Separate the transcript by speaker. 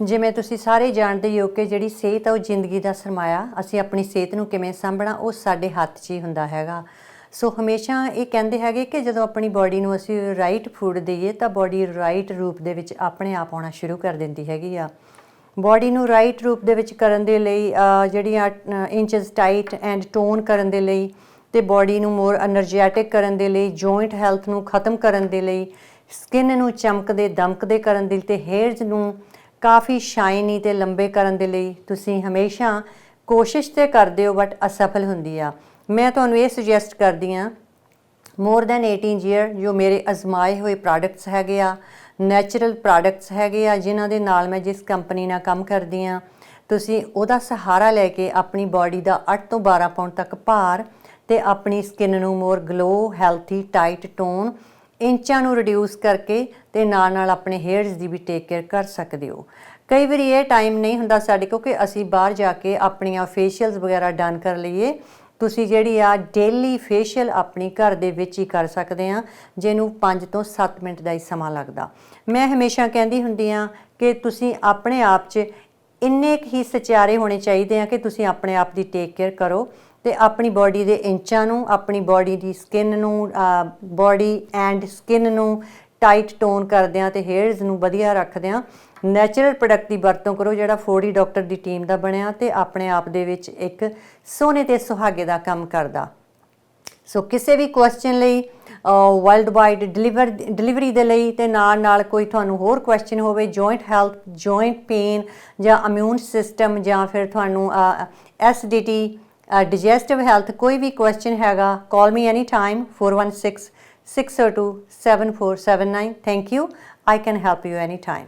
Speaker 1: ਜਿਵੇਂ ਤੁਸੀਂ ਸਾਰੇ ਜਾਣਦੇ ਹੋ ਕਿ ਜਿਹੜੀ ਸਿਹਤ ਆ ਉਹ ਜ਼ਿੰਦਗੀ ਦਾ ਸਰਮਾਇਆ, ਅਸੀਂ ਆਪਣੀ ਸਿਹਤ ਨੂੰ ਕਿਵੇਂ ਸੰਭਣਾ, ਉਹ ਸਾਡੇ ਹੱਥ 'ਚ ਹੀ ਹੁੰਦਾ ਹੈਗਾ। ਸੋ ਹਮੇਸ਼ਾ ਇਹ ਕਹਿੰਦੇ ਹੈਗੇ ਕਿ ਜਦੋਂ ਆਪਣੀ ਬਾਡੀ ਨੂੰ ਅਸੀਂ ਰਾਈਟ ਫੂਡ ਦਈਏ, ਤਾਂ ਬਾਡੀ ਰਾਈਟ ਰੂਪ ਦੇ ਵਿੱਚ ਆਪਣੇ ਆਪ ਆਉਣਾ ਸ਼ੁਰੂ ਕਰ ਦਿੰਦੀ ਹੈਗੀ ਆ। ਬਾਡੀ ਨੂੰ ਰਾਈਟ ਰੂਪ ਦੇ ਵਿੱਚ ਕਰਨ ਦੇ ਲਈ ਜਿਹੜੀਆਂ ਇੰਚਸ ਟਾਈਟ ਐਂਡ ਟੋਨ ਕਰਨ ਦੇ ਲਈ, ਤੇ ਬਾਡੀ ਨੂੰ ਮੋਰ એનર્ਜੈਟਿਕ ਕਰਨ ਦੇ ਲਈ ਜੋਇੰਟ ਹੈਲਥ ਨੂੰ ਖਤਮ ਕਰਨ ਦੇ ਲਈ ਸਕਿਨ ਨੂੰ ਚਮਕਦੇ, ਦਮਕਦੇ ਕਰਨ ਦੇ ਲਈ, ਤੇ ਹੇਅਰਸ ਨੂੰ ਕਾਫੀ ਸ਼ਾਈਨੀ ਤੇ ਲੰਬੇ ਕਰਨ ਦੇ ਲਈ ਤੁਸੀਂ ਹਮੇਸ਼ਾ ਕੋਸ਼ਿਸ਼ ਤੇ ਕਰਦੇ ਹੋ ਬਟ ਅਸਫਲ ਹੁੰਦੀ ਆ। ਮੈਂ ਤੁਹਾਨੂੰ ਇਹ ਸੁਜੈਸਟ ਕਰਦੀ ਆ ਮੋਰ ਦੈਨ 18 ਈਅਰ ਜੋ ਮੇਰੇ ਅਜ਼ਮਾਏ ਹੋਏ ਪ੍ਰੋਡਕਟਸ ਹੈਗੇ ਆ ਨੈਚੁਰਲ ਪ੍ਰੋਡਕਟਸ ਹੈਗੇ ਆ, ਜਿਨ੍ਹਾਂ ਦੇ ਨਾਲ ਮੈਂ ਜਿਸ ਕੰਪਨੀ ਨਾਲ ਕੰਮ ਕਰਦੀ ਆ ਤੁਸੀਂ ਉਹਦਾ ਸਹਾਰਾ ਲੈ ਕੇ ਆਪਣੀ ਬਾਡੀ ਦਾ 8 ਤੋਂ 12 ਪਾਉਂਡ ਤੱਕ ਭਾਰ ਤੇ ਆਪਣੀ ਸਕਿਨ ਨੂੰ more glow healthy tight tone ਇੰਚਾਂ ਨੂੰ ਰਿਡਿਊਸ ਕਰਕੇ ਤੇ ਨਾਲ ਨਾਲ ਆਪਣੇ ਹੇਅਰਸ ਦੀ ਵੀ ਟੇਕ ਕੇਅਰ ਕਰ ਸਕਦੇ ਹੋ। ਕਈ ਵਾਰੀ ਇਹ ਟਾਈਮ ਨਹੀਂ ਹੁੰਦਾ ਸਾਡੇ ਕੋਲ ਕਿ ਅਸੀਂ ਬਾਹਰ ਜਾ ਕੇ ਆਪਣੀਆਂ ਫੇਸ਼ੀਅਲਸ ਵਗੈਰਾ ਡਨ ਕਰ ਲਈਏ। ਤੁਸੀਂ ਜਿਹੜੀ ਆ ਡੇਲੀ ਫੇਸ਼ੀਅਲ ਆਪਣੀ ਘਰ ਦੇ ਵਿੱਚ ਹੀ ਕਰ ਸਕਦੇ ਆ, ਜਿਹਨੂੰ 5 ਤੋਂ 7 ਮਿੰਟ ਦਾ ਹੀ ਸਮਾਂ ਲੱਗਦਾ। ਮੈਂ ਹਮੇਸ਼ਾ ਕਹਿੰਦੀ ਹੁੰਦੀ ਆ ਕਿ ਤੁਸੀਂ ਆਪਣੇ ਆਪ 'ਚ ਇੰਨੇ ਕੁ ਹੀ ਸਚਾਰੇ ਹੋਣੇ ਚਾਹੀਦੇ ਆ ਕਿ ਤੁਸੀਂ ਆਪਣੇ ਆਪ ਦੀ ਟੇਕ ਕੇਅਰ ਕਰੋ। ਤੇ ਆਪਣੀ ਬਾਡੀ ਦੇ ਇੰਚਾਂ ਨੂੰ, ਆਪਣੀ ਬਾਡੀ ਦੀ ਸਕਿਨ ਨੂੰ ਬਾਡੀ ਐਂਡ ਸਕਿਨ ਨੂੰ ਟਾਈਟ ਟੋਨ ਕਰਦਿਆਂ ਤੇ ਹੇਅਰਸ ਨੂੰ ਵਧੀਆ ਰੱਖਦਿਆਂ ਨੈਚੁਰਲ ਪ੍ਰੋਡਕਟ ਦੀ ਵਰਤੋਂ ਕਰੋ, ਜਿਹੜਾ ਫੋਡੀ ਡਾਕਟਰ ਦੀ ਟੀਮ ਦਾ ਬਣਿਆ ਤੇ ਆਪਣੇ ਆਪ ਦੇ ਵਿੱਚ ਇੱਕ ਸੋਨੇ ਤੇ ਸੁਹਾਗੇ ਦਾ ਕੰਮ ਕਰਦਾ। ਸੋ ਕਿਸੇ ਵੀ ਕੁਐਸਚਨ ਲਈ ਵਰਲਡ ਵਾਈਡ ਡਿਲੀਵਰ ਡਿਲੀਵਰੀ ਦੇ ਲਈ ਤੇ ਨਾਲ ਨਾਲ ਕੋਈ ਤੁਹਾਨੂੰ ਹੋਰ ਕੁਐਸਚਨ ਹੋਵੇ ਜੁਆਇੰਟ ਹੈਲਥ ਜੁਆਇੰਟ ਪੇਨ ਜਾਂ ਇਮਿਊਨ ਸਿਸਟਮ ਜਾਂ ਫਿਰ ਤੁਹਾਨੂੰ ਐਸਡੀਟੀ ਡਾਈਜੈਸਟਿਵ ਹੈਲਥ ਕੋਈ ਵੀ ਕੁਐਸਚਨ ਹੈਗਾ call me any time 416 602 7479 thank you I can help you any time